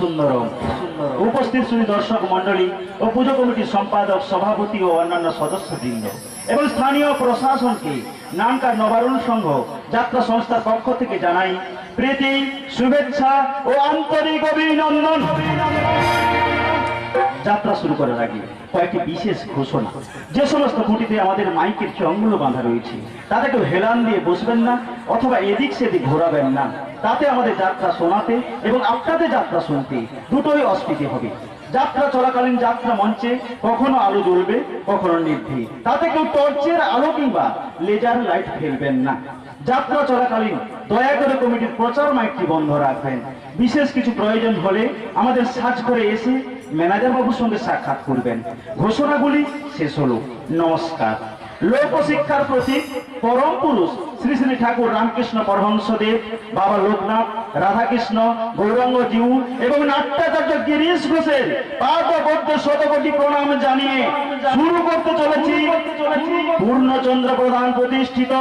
সুন্দরম। উপস্থিত শ্রী দর্শক মণ্ডলী ও পুজো কমিটির সম্পাদক, সভাপতি ও অন্যান্য সদস্যবৃন্দ এবং স্থানীয় প্রশাসনকে নামকার নবারুণ সংঘ, যাত্রা সংস্থার পক্ষ থেকে জানাই প্রীতি, শুভেচ্ছা ও আন্তরিক অভিনন্দন। যাত্রা শুরু করার আগে কয়েকটি বিশেষ ঘোষণা। যে সমস্ত খুঁটিতে আমাদের মাইকের চঙ্গুলো বাঁধা রয়েছে কেউ হেলান দিয়ে বসবেন না অথবা এদিক সেদিক ঘোরাবেন না। তাতে আমাদের যাত্রা শোনাতে এবং আপনাদের যাত্রা শুনতে দুটোই অস্ফীতি হবে। যাত্রা চলাকালীন যাত্রা মঞ্চে কখনো আলো জ্বলবে, কখনো নির্ভি তাতে কেউ টর্চের আলো কিংবা লেজার লাইট ফেলবেন না। যাত্রা চলাকালীন দয়া করে কমিটির প্রচার মাইকটি বন্ধ রাখবেন। বিশেষ কিছু প্রয়োজন হলে আমাদের সার্চ করে এসে ম্যানেজার বাবুর সঙ্গে সাক্ষাৎ করবেন। ঘোষণাগুলি শেষ হলো। নমস্কার। লোকশিক্ষার প্রতীক পরম পুরুষ শ্রী শ্রী ঠাকুর রামকৃষ্ণ পরহংসদেব বাবা লোকনাথ, রাধাকৃষ্ণ, গৌরাঙ্গ জিউ এবং নাট্যাচার্য গিরিশ ঘোষের পাদবদ্ধ শতকোটি প্রণাম জানিয়ে শুরু করতে চলেছি পূর্ণচন্দ্র প্রধান প্রতিষ্ঠিত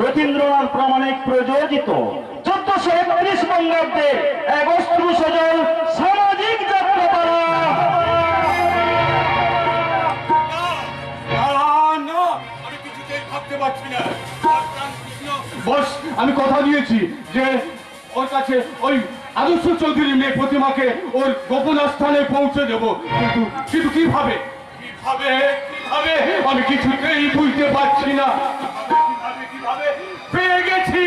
রথীন্দ্রনাথ প্রামাণিক প্রযোজিত চোদ্দশো একত্রিশ বঙ্গাব্দে এক অস্ত্র সজল সামাজিক পারছি না। বস আমি কথা দিয়েছি যে ওর কাছে ওই আদর্শ চৌধুরী মেয়ে প্রতিমাকে ওর গোপন স্থানে পৌঁছে দেব। কিন্তু কিন্তু কীভাবে? কীভাবে? কীভাবে? আমি কিছুতেই বুঝতে পারছি না। কীভাবে? পেয়ে গেছি।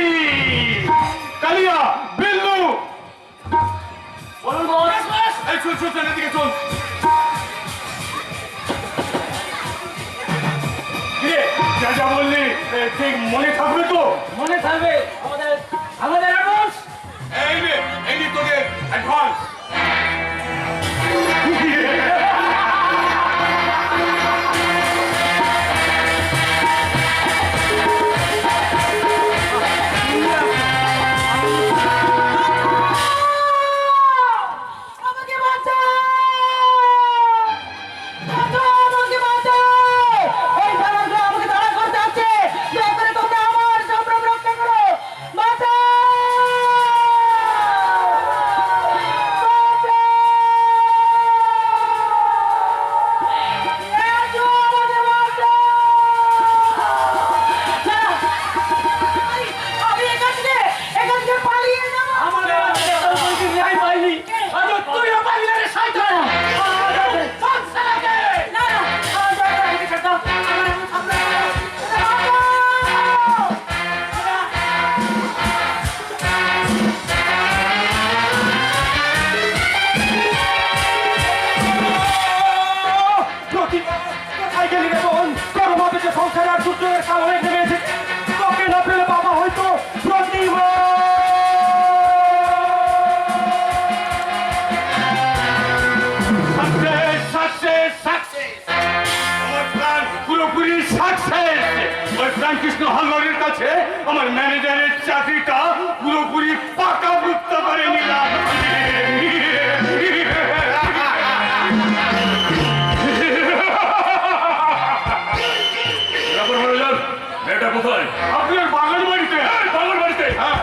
কালিয়া বিল্লু। বলুন এই চল চল চল এদিকে চল। যা যা বললি ঠিক মনে থাকবে তো? মনে থাকবে। আমাদের আমাদের অ্যাডভান্স এই নে এই তোদের অ্যাডভান্স রামকৃষ্ণ হালদারের কাছে আমার ম্যানেজারের চাকরিটা পুরোপুরি পাকা বৃত্ত করে নিলাম। কোথায়? আপনার বাগান বাড়িতে? হ্যাঁ।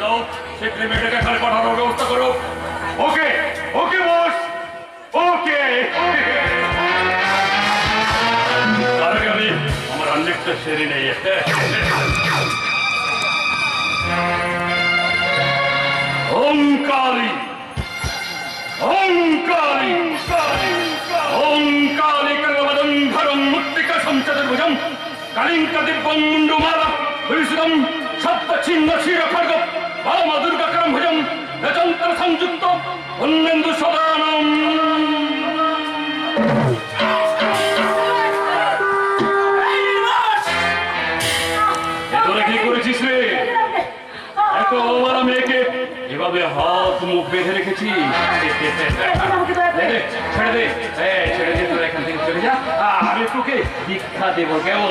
যাও। সেখানে মেয়েটাকে এখানে পাঠানোর ব্যবস্থা করো। ওকে। আমার অনেকটা সেরে নেই। ওঙ্কারি ওঙ্কারি ওঙ্কারি করবদম ধরম মুক্তিকা সঞ্চদের ভুজম। কালিঙ্কা দিব্যং মুন্ডুমালা হরিসুদম সপ্ত ছিন্ন শির খড়গ বাম মুখ বেঁধে রেখেছি। ছেড়ে তোরা চলে যা। আমি তোকে দীক্ষা দেবো কেমন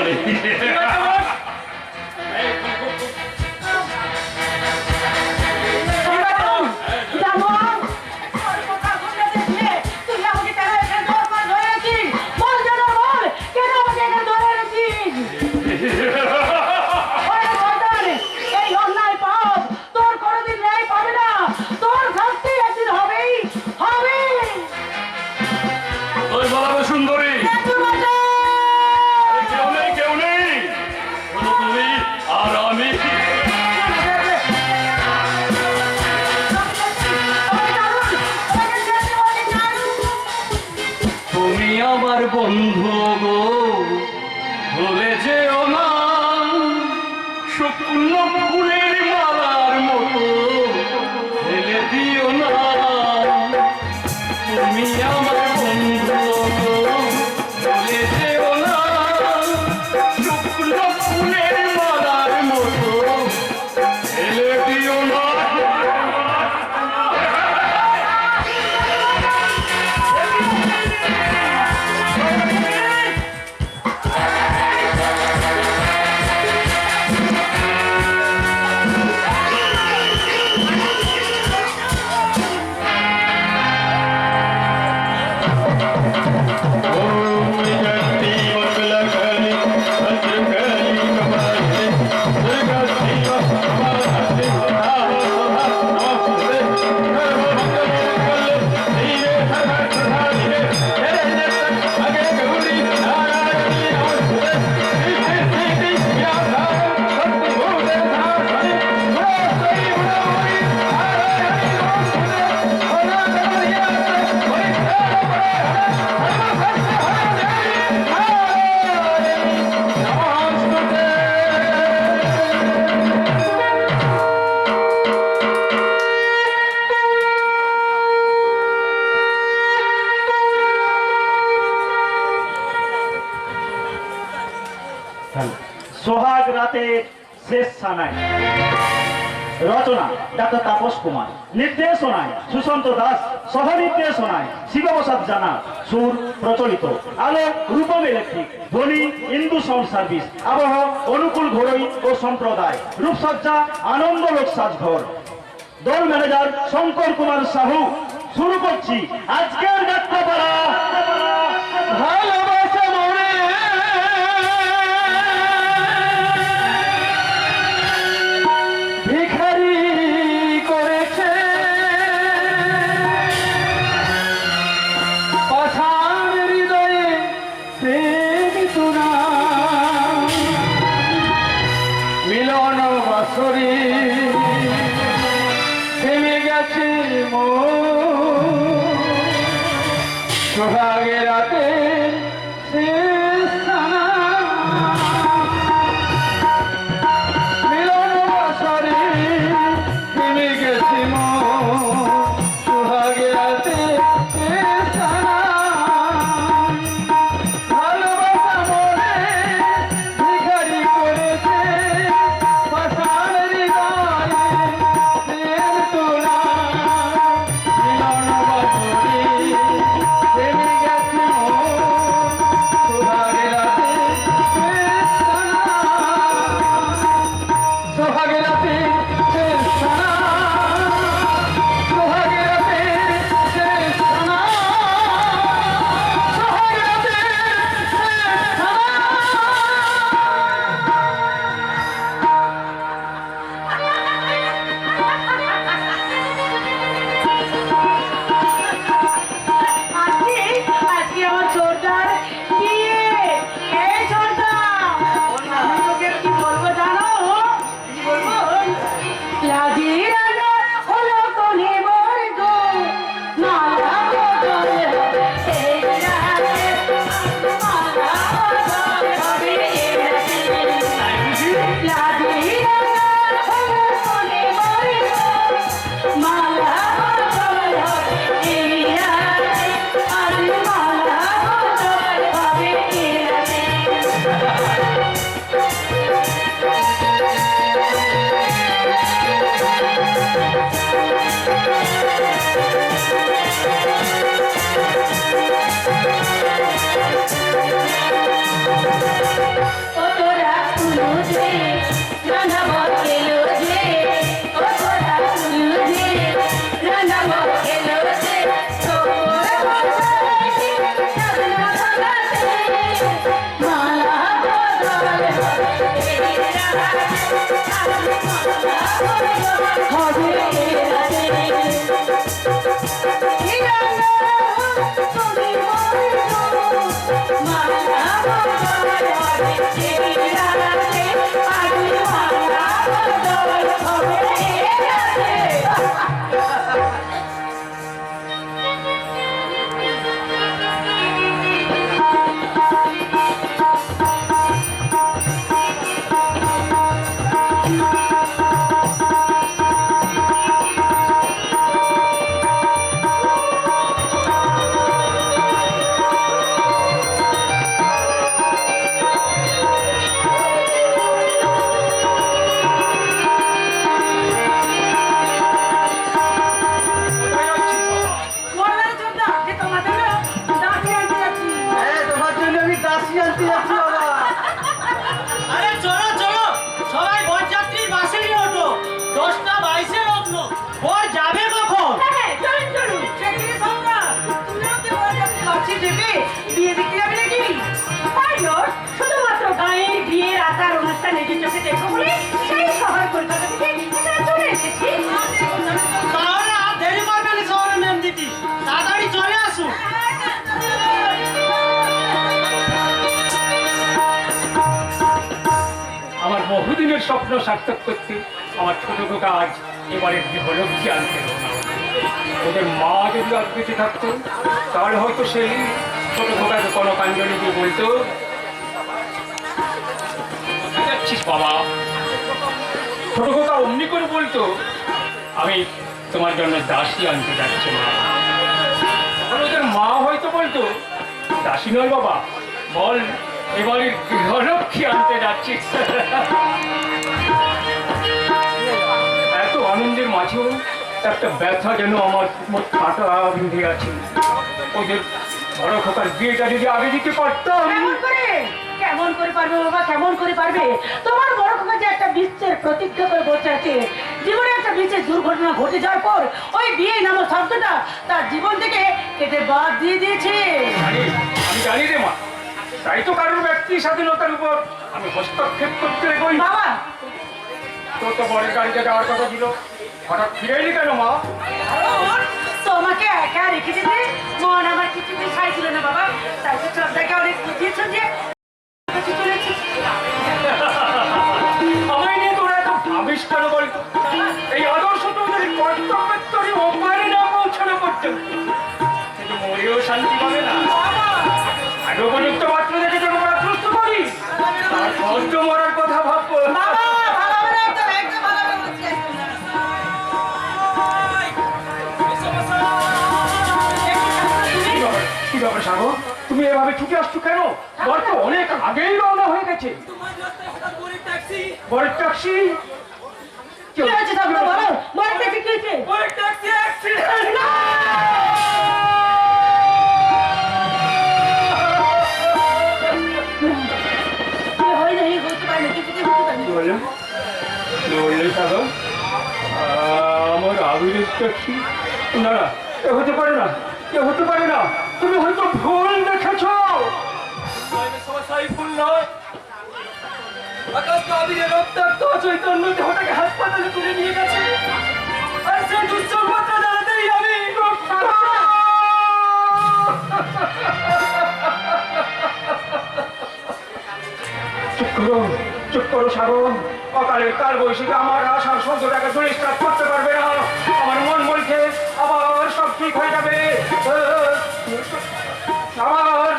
সুশান্ত দাস সহ শোনায়। শিবপ্রসাদ জানা, সুর প্রচলিত। আলো রূপম ইলেকট্রিক, ধ্বনি ইন্দু সাউন্ড সার্ভিস, আবহ অনুকূল ঘরোই ও সম্প্রদায়। রূপসজ্জা আনন্দ লোক সাজঘর দল ম্যানেজার শঙ্কর কুমার সাহু, শুরু করছি আজকের যাত্রাপালা। 了。দেবে? বিয়ে দেখতে যাবে নাকি? পাইলট, শুধুমাত্র গাঁয়ের বিয়ের আচার অনুষ্ঠান নিজের চোখে দেখব বলে সেই শহর কলকাতা থেকে চলে এসেছি। দেরি করবে শহরে মেম দিদি তাড়াতাড়ি চলে আসুন আমার বহুদিনের স্বপ্ন সার্থক করতে আমার ছোট খোকা আজ এবারে গৃহলক্ষ্মী আনতে। ওদের মা যদি বেঁচে থাকতো, তাহলে হয়তো সেই ছোট খোকাকে কোনো কাঞ্জলি দিয়ে বলতো বাবা। ছোট খোকা অমনি করে বলতো, আমি তোমার জন্য দাসী আনতে যাচ্ছি মা। ওদের মা হয়তো বলতো, দাসী নয় বাবা, বল এবারে গৃহরক্ষী আনতে যাচ্ছি। এত আনন্দের মাঝেও একটা ব্যথা যেন আমার কাটা বিঁধে আছে। ওদের বড় খোকার বিয়েটা যদি আগে দিতে পারতাম। কেমন করে? পারবে বাবা? কেমন করে পারবে? তোমার বড় খোকা যে একটা বিশ্বের প্রতিজ্ঞা করে বসে আছে জীবনে একটা বিশেষ দুর্ঘটনা ঘটে যাওয়ার পর ওই বিয়ে নামক শব্দটা তার জীবন থেকে কেটে বাদ দিয়ে দিয়েছে। আমি জানি রে মা তাই তো কারোর ব্যক্তি স্বাধীনতার উপর আমি হস্তক্ষেপ করতে বাবা! তোর তো বরের গাড়িতে যাওয়ার কথা ছিল। হঠাৎ ফিরে এলি কেন মা? তোমাকে একা রেখে যেতে মন আমার কিছুতে ছাই ছিল না বাবা। তাই তো শ্রদ্ধাকে অনেক বুঝিয়েছ যে। আমায় নিয়ে তোরা এত ভাবিস কেন বলতো এই আদর্শ তোদের কর্তব্যের তরি ওপারে না পৌঁছানো পর্যন্ত। কিন্তু মরেও শান্তি ছুটে আসছো কেন? বর তো অনেক আগেই রওনা হয়ে গেছে। বরের ট্যাক্সি? কি হয়েছে বলো? কি হয়েছে বরের ট্যাক্সি অ্যাক্সিডেন্ট আমার আবিরের ট্যাক্সি। না না এ হতে পারে না এ হতে পারে না। তুমি হয়তো ভুল দেখেছ। নয় আকাশ রক্তাক্ত চৈতন্য দেহটাকে হাসপাতালে তুলে নিয়ে গেছে আর সেই দুঃসংবাদটা জানাতেই আমি চুপ করো চুপ করো সাগর। অকালে কাল বৈশাখে আমার আশার সৌন্দর্যটাকে পরিষ্কার করতে পারবে না। আমার মন বলছে আবার সব ঠিক হয়ে যাবে।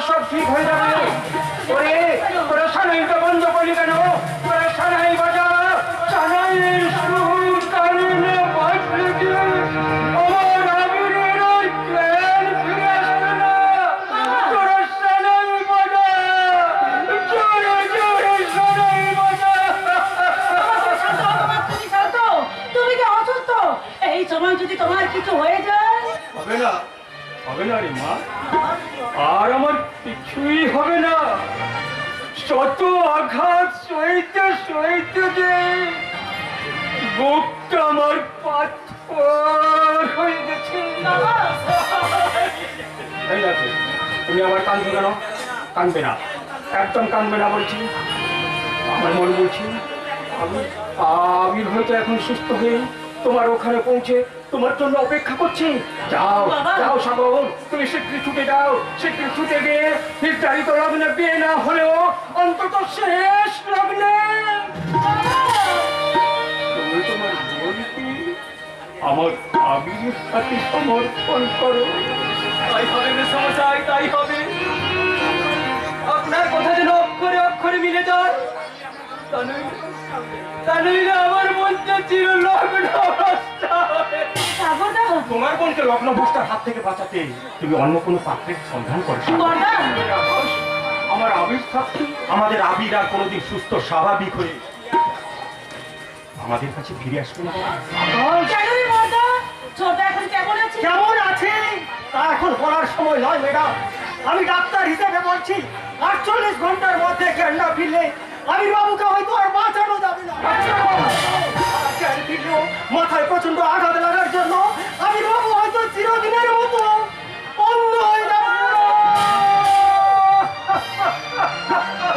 সব ঠিক হয়ে যাবে। ওরে তোরা সানাইটা বন্ধ করলি কেন? তোরা সানাই বাজা সানাইয়ের তোমার জন্য অপেক্ষা করছি। যাও যাও সাগর তুমি শীঘ্রই ছুটে যাও শীঘ্রই ছুটে গিয়ে নির্ধারিত লগ্নে বিয়ে না হলেও অন্তত শেষ লগ্নে আমার আবিরের সাথে সমর্পণ করো। তাই হবে মেসামশাই তাই হবে। আপনার কথা যেন অক্ষরে অক্ষরে মিলে যায়। তা নইলে আমার মনটা চির লগ্ন তোমার বোনকে লগ্ন ভ্রষ্টার হাত থেকে বাঁচাতে তুমি অন্য কোনো পাত্রের সন্ধান করেছ আমার আবির আমাদের আবির আর কোনোদিন সুস্থ স্বাভাবিক হয়ে আমাদের কাছে ফিরে আসবে না। কেমন আছে? কেমন আছে? তা এখন বলার সময় নয় ম্যাডাম। আমি ডাক্তার হিসেবে বলছি আটচল্লিশ ঘণ্টার মধ্যে জ্ঞান না ফিরলে আমির বাবুকে হয়তো আর বাঁচানো যাবে না। জ্ঞান ফিরলেও মাথায় প্রচণ্ড আঘাত লাগার জন্য আমির বাবু হয়তো চিরদিনের মতো অন্ধ হয়ে যাবে।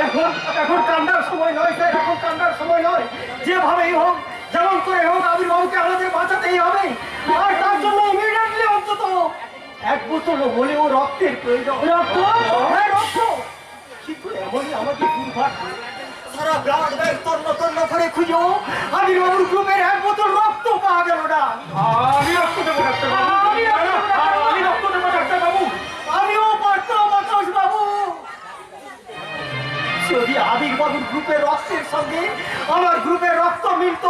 এখন এখন কান্দার সময় নয় স্যার এখন কান্দার সময় নয়। যেভাবেই হোক যেমন করে হোক আবির বাবুকে আমাদের বাঁচাতেই হবে। আর তার জন্য ইমিডিয়েটলি অন্তত এক বোতল হলেও রক্তের প্রয়োজন। রক্ত? হ্যাঁ রক্ত। কিন্তু এমনই আমাদের দুর্ভাগ্য। সারা ব্লাড ব্যাংক তন্ন তন্ন করে খুঁজো। আবির বাবুর গ্রুপের এক বোতল রক্ত পাওয়া গেল না। আমি রক্ত দেবো আমি রক্ত দেবো, ডাক্তার বাবু। আমি রক্ত দেবো ডাক্তার বাবু। আমিও পারতাম বাতাস বাবু। যদি আবির বাবুর গ্রুপের রক্তের সঙ্গে আমার গ্রুপের রক্ত মিলত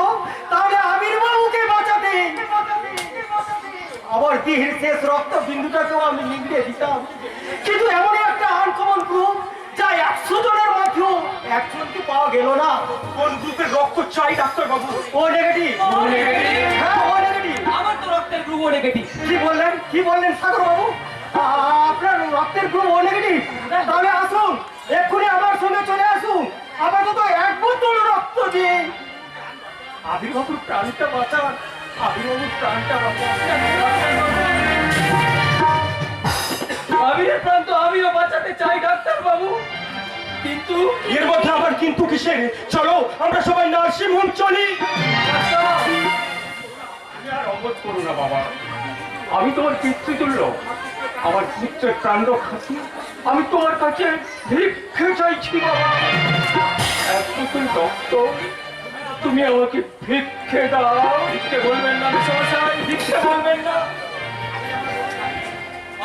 তাহলে আবির বাবুকে বাঁচাতে। আমার দেহের শেষ রক্ত বিন্দুটাকেও আমি লিখে দিতাম। কিন্তু এমন একটা আনকমন গ্রুপ একজনকে পাওয়া গেল না? কোন গ্রুপের রক্ত চাই ডাক্তার বাবু? ও নেগেটিভ হ্যাঁ ও নেগেটিভ আমার তো রক্তের গ্রুপ ও নেগেটিভ কি বললেন? কি বললেন সাগর বাবু? আপনার রক্তের গ্রুপ ও নেগেটিভ তাহলে আসুন এক্ষুনি আমার সঙ্গে চলে আসুন। আপাতত এক বোতল রক্ত দিয়ে প্রাণটা বাঁচান। আবির্বাবুর প্রাণটা বাঁচান আমিরের প্রাণ তো আমিও বাঁচাতে চাই ডাক্তার বাবু। কিন্তু এর মধ্যে আবার কিন্তু কিসের? চলো, আমরা সবাই নার্সিং হোম চলি করো বাবা। আমি তোমার পিতৃতুল্য। আমার পুত্রের প্রাণ রক্ষার্থী আমি তোমার কাছে ভিক্ষে চাইছি, বাবা। এক পুতুল রক্ত। তুমি আমাকে ভিক্ষে দাও। ভিক্ষে বলবেন না ভিক্ষে বলবেন না।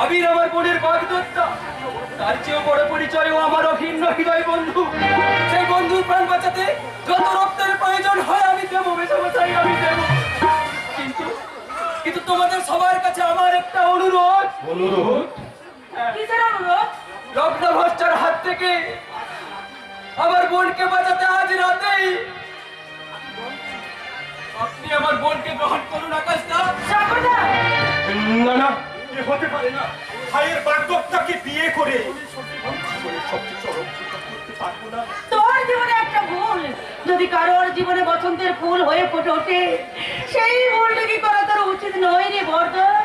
আবির আমার বোনের বাগদত্তা। তার চেয়েও বড় পরিচয় ও আমার অভিন্ন হৃদয় বন্ধু। সেই বন্ধুর প্রাণ বাঁচাতে যত রক্তের প্রয়োজন হয় আমি দেবো বেশি আমি দেবো। কিন্তু কিন্তু তোমাদের সবার কাছে আমার একটা অনুরোধ। অনুরোধ? কিসের অনুরোধ? লগ্ন ভ্রষ্টার হাত থেকে আমার বোনকে বাঁচাতে আজ রাতেই আপনি আমার বোনকে গ্রহণ করুন আকাশ দা না না এ হতে পারে না। ভাইয়ের বাগদত্তাকে বিয়ে করে। তোর জীবনে একটা ভুল যদি কারোর জীবনে বসন্তের ফুল হয়ে ফুটে ওঠে সেই ভুলটা কি করা তোর উচিত নয় রে বর্ধন?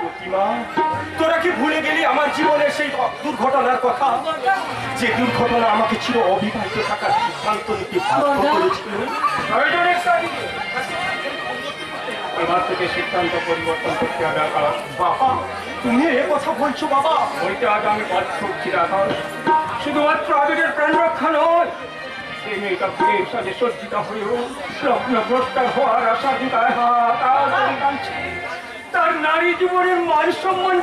তোরা কি ভুলে গেলি আমার জীবনের সেই দুর্ঘটনার কথা? যে দুর্ঘটনা আমাকে চির অবিবাহিত থাকার সিদ্ধান্ত নিতে বাধ্য করেছিল। এবার থেকে সিদ্ধান্ত পরিবর্তন করতে হবে বাবা। তুমি এ কথা বলছো, বাবা। বইতে আজ আমি হচ্ছি আকাশ শুধুমাত্র আবিরের প্রাণ রক্ষা নয় মেয়েটা সজ্জিত হয়েও। তার নারী জীবনের মান সম্মান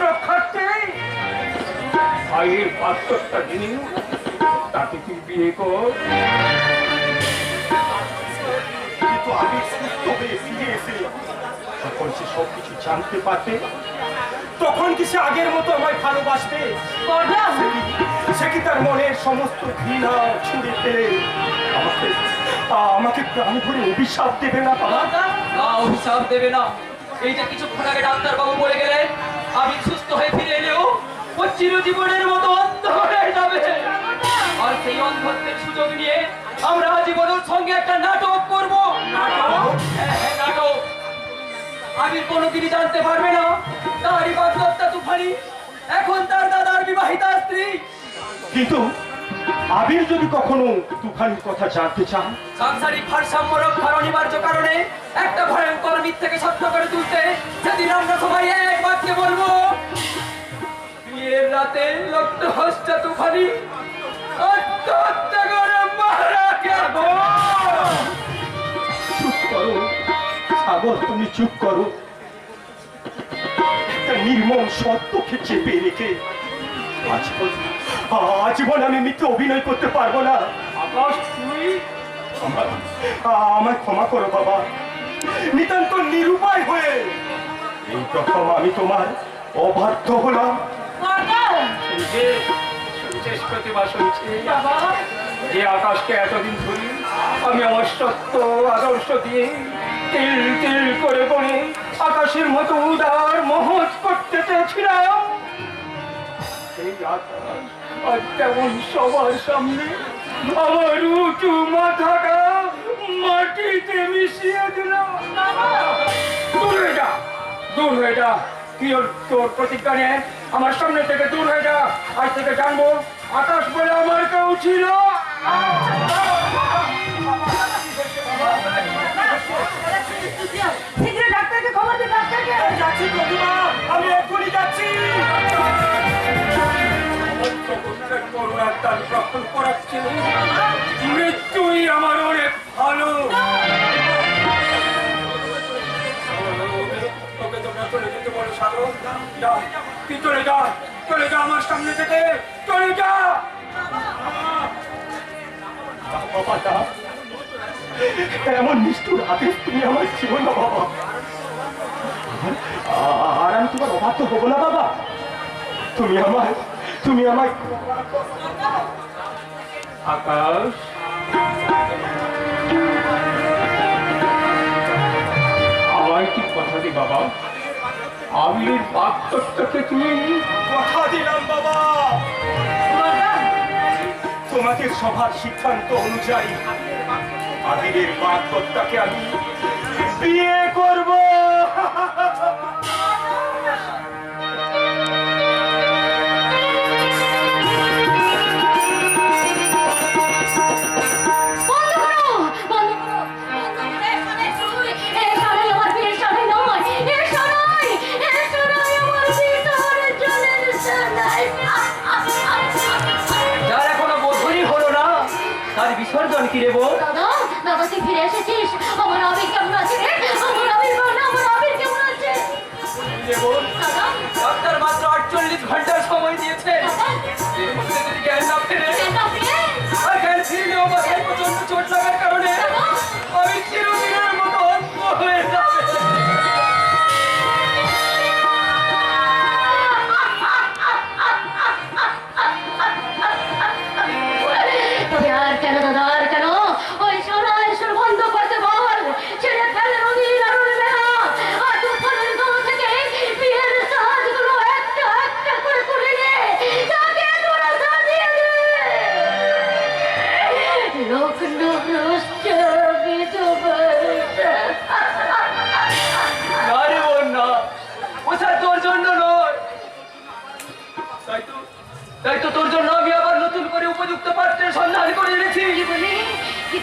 ভাইয়ের বিয়ে সুস্থ সবকিছু জানতে পারবে। তখন কি সে আগের মতো আমায় ভালোবাসবে? সে কি? তার মনের সমস্ত ঘৃণা ছুঁড়ে ফেলে আমাকে আ- আমাকে প্রাণ ভরে অভিশাপ দেবে না বাবা? অভিশাপ দেবে না। এই যে কিছুক্ষণ আগে ডাক্তার বাবু বলে গেলেন আমি সুস্থ হয়ে ফিরে এলেও ও চিরজীবনের মতো অন্ধ হয়ে যাবে। আর সেই অন্ধত্বের সুযোগ নিয়ে আমরা জীবনের সঙ্গে একটা নাটক করব। নাটক? নাটক কোনোদিনই জানতে পারবে না। তারই বাধ্যতা তুফানি এখন তার দাদার বিবাহিতা স্ত্রী। কিন্তু আবির যদি কখনো তুফানের কথা জানতে চান? সাংসারিক ভারসাম্য রক্ষার অনিবার্য কারণে একটা ভয়ঙ্কর মিথ্যেকে সত্য করে তুলতে সেদিন আমরা সবাই এক বাক্যে বলব বিয়ের রাতে লক্ষ্য হস্তা তুফানি আত্মহত্যা করে মারা গেল সাগর তুমি চুপ করো। একটা নির্মম সত্যকে চেপে রেখে আজীবন আজীবন আমি মিথ্যে অভিনয় করতে পারব না। আকাশ তুই আমায় ক্ষমা করো বাবা। নিতান্ত নিরুপায় হয়ে এই প্রথম আমি তোমার অবাধ্য হলাম। প্রতিভা শুনছি যে আকাশকে এতদিন ধরে আমি আমার সত্য আদর্শ দিয়ে তিল তিল করে গড়ে আকাশের মতো উদার মহৎ করতে চেয়েছিলাম। তেমন সবার সামনে মাটিতে মিশিয়ে দূর দূর তোর নে আমার সামনে থেকে দূর হয়ে যা। আজ থেকে জানব আকাশ বলে আমার কেউ ছিল শীঘ্র ডাক্তারকে খবর দে ডাক্তারকে যাচ্ছি প্রতিমা। আমি এক্ষুনি যাচ্ছি। করুণার তার গ্রহণ করাচ্ছে মৃত্যুই আমার অনেক ভালো। তোকে তোমরা চলে যেতে বলো সাগর যা তুই চলে যা চলে যা আমার সামনে থেকে চলে যা। বাবা এমন নিষ্ঠুর আদেশ তুমি আমার জীবন না বাবা। আর আমি তোমার অবাধ্য হব না বাবা। তুমি আমায় তুমি আমায় আকাশ। আমায় কি কথা দি বাবা। আবিরের বাক্যটাকে তুমি কথা দিলাম বাবা। তোমাদের সভার সিদ্ধান্ত অনুযায়ী আবিরের বাগদত্তাকে আমি বিয়ে করব। বিসর্জন কি রে তুই ফিরে এসেছিস? আমার আবির কেমন আছে রে? আমার আবির বল আমার আবির কেমন আছে? রে ডাক্তার মাত্র আটচল্লিশ ঘণ্টা সময় দিয়েছে। জ্ঞান না ফেরে?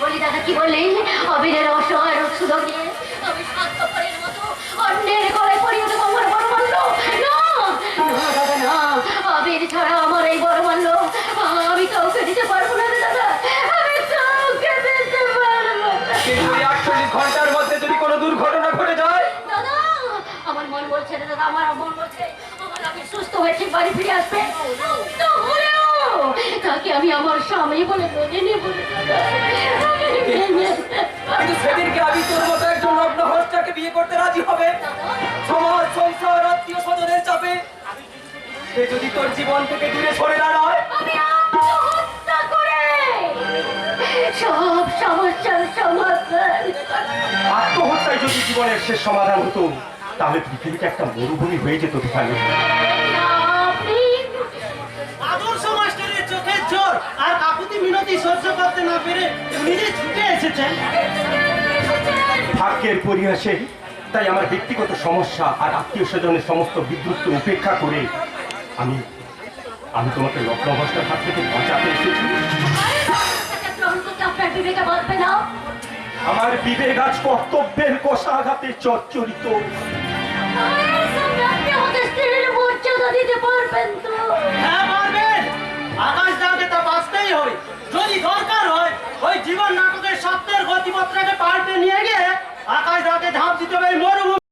বলি দাদা কি বললি অবিরের অসহায় সুযোগ নিয়ে আমি স্বার্থপরের মতো অন্যের গলায় দেবো আমার বড় না দাদা না আবির ছাড়া আমার এই বড় মাল্য আমি কাউকে দিতে পারব না দাদা। আমি কাউকে দিতে পারব আটচল্লিশ ঘণ্টার মধ্যে যদি কোনো দুর্ঘটনা ঘটে যায়? দাদা আমার মন বলছে দাদা আমার মন বলছে আমার আমি সুস্থ হয়ে ঠিক বাড়ি ফিরে আসবে। তাকে আমি আমার স্বামী বলে মেনে নেব। কিন্তু সেদিনকে আমি তোর মতো একজন নগ্ন হস্তাকে বিয়ে করতে রাজি হবে? সমাজ সংসার আত্মীয় স্বজনের চাপে? সে যদি তোর জীবন থেকে দূরে সরে দাঁড়ায়? আমি আত্মহত্যা সব সমস্যার সমাধান। আত্মহত্যায় যদি জীবনের শেষ সমাধান হতো তাহলে পৃথিবীটা একটা মরুভূমি হয়ে যেত তুফানে মিনতি সহ্য করতে না পেরে যে ছুটে এসেছেন। ভাগ্যের পরিহাসে তাই আমার ব্যক্তিগত সমস্যা আর আত্মীয় স্বজনের সমস্ত বিদ্যুৎ উপেক্ষা করে আমি আমি তোমাকে লগ্নভ্রষ্টার হাত থেকে বাঁচাতে এসেছি। আমার বিবেক আজ কর্তব্যের কষাঘাতে চচ্চরিত পারবেন তো। আকাশ দাকে তা বাঁচতেই হবে যদি দরকার হয়, ওই জীবন নাটকের সত্যের গতিপত্রকে পাল্টে নিয়ে গিয়ে আকাশ দাকে ঝাঁপ দিতে হবে মরুভূমি